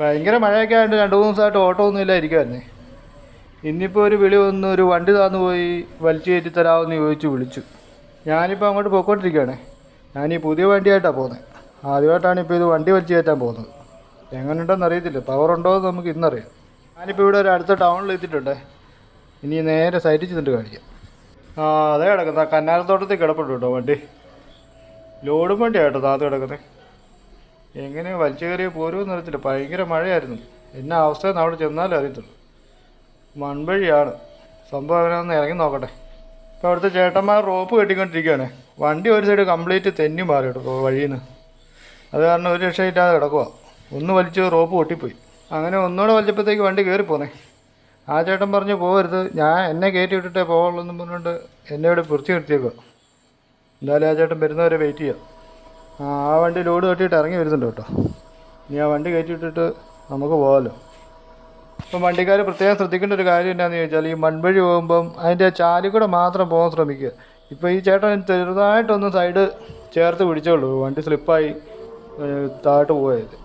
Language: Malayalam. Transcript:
ഭയങ്കര മഴയൊക്കെ ആയിട്ട് രണ്ട് മൂന്ന് ദിവസമായിട്ട് ഓട്ടോ ഒന്നും ഇല്ലായിരിക്കുമായിരുന്നേ ഇന്നിപ്പോൾ ഒരു വിളി വന്ന് ഒരു വണ്ടി താന്നു പോയി വലിച്ചു കയറ്റി തരാമെന്ന് ചോദിച്ച് വിളിച്ചു. ഞാനിപ്പോൾ അങ്ങോട്ട് പോയിക്കൊണ്ടിരിക്കുകയാണേ ഞാൻ ഈ പുതിയ വണ്ടിയായിട്ടാണ് പോകുന്നത് ആദ്യമായിട്ടാണ് ഇപ്പോൾ ഇത് വണ്ടി വലിച്ചു കയറ്റാൻ പോകുന്നത്. എങ്ങനെയുണ്ടെന്ന് അറിയത്തില്ല. പവർ ഉണ്ടോ എന്ന് നമുക്ക് ഇന്നറിയാം. ഞാനിപ്പോൾ ഇവിടെ ഒരു അടുത്ത ടൗണിൽ എത്തിയിട്ടുണ്ട്. ഇനി നേരെ സൈറ്റിൽ ചെന്നിട്ട് കാണിക്കാം. ആ അതേ കിടക്കുന്ന. കന്നാലത്തോട്ടത്തിൽ കിടപ്പുണ്ട് കേട്ടോ വണ്ടി. ലോഡും വണ്ടിയാട്ടോ താത്ത് കിടക്കുന്നത് എങ്ങനെ വലിച്ചു കയറിയ പോരുമെന്ന് അറിയത്തില്ല. ഭയങ്കര മഴയായിരുന്നു. എന്നാ അവസ്ഥ അവിടെ ചെന്നാലും അറിയത്തുള്ളൂ. മൺവഴിയാണ്. സംഭവം അവനൊന്ന് ഇറങ്ങി നോക്കട്ടെ. ഇപ്പോൾ അവിടുത്തെ ചേട്ടന്മാർ റോപ്പ് കെട്ടിക്കൊണ്ടിരിക്കുകയാണ് വണ്ടി ഒരു സൈഡ് കംപ്ലീറ്റ് തെന്നി മാറി കേട്ടോ വഴിയിൽ നിന്ന് അത് കാരണം ഒരു രക്ഷയില്ലാതെ കിടക്കുക ഒന്ന് വലിച്ച് റോപ്പ് പൊട്ടിപ്പോയി. അങ്ങനെ ഒന്നുകൂടെ വലിച്ചപ്പോഴത്തേക്ക് വണ്ടി കയറി പോന്നേ ആ ചേട്ടൻ പറഞ്ഞ് പോകരുത് ഞാൻ എന്നെ കയറ്റി വിട്ടിട്ടേ പോകുള്ളൂ എന്നും പറഞ്ഞുകൊണ്ട് എന്നെ ഇവിടെ പൊറിച്ചു നിർത്തിയേക്കുക എന്തായാലും ആ ചേട്ടൻ വരുന്നവരെ വെയിറ്റ് ചെയ്യാം. ആ വണ്ടി ലോഡ് കെട്ടിയിട്ട് ഇറങ്ങി വരുന്നുണ്ട് കേട്ടോ. ഇനി ആ വണ്ടി കയറ്റിയിട്ടിട്ട് നമുക്ക് പോകാമല്ലോ ഇപ്പം വണ്ടിക്കാർ പ്രത്യേകം ശ്രദ്ധിക്കേണ്ട ഒരു കാര്യം എന്താണെന്ന് ചോദിച്ചാൽ ഈ മൺവഴി പോകുമ്പം അതിന്റെ ചാലി കൂടെ മാത്രം പോകാൻ ശ്രമിക്കുക. ഇപ്പോൾ ഈ ചേട്ടൻ ചെറുതായിട്ടൊന്ന് സൈഡ് ചേർത്ത് പിടിച്ചോളൂ വണ്ടി സ്ലിപ്പായി താഴോട്ട് പോയത്.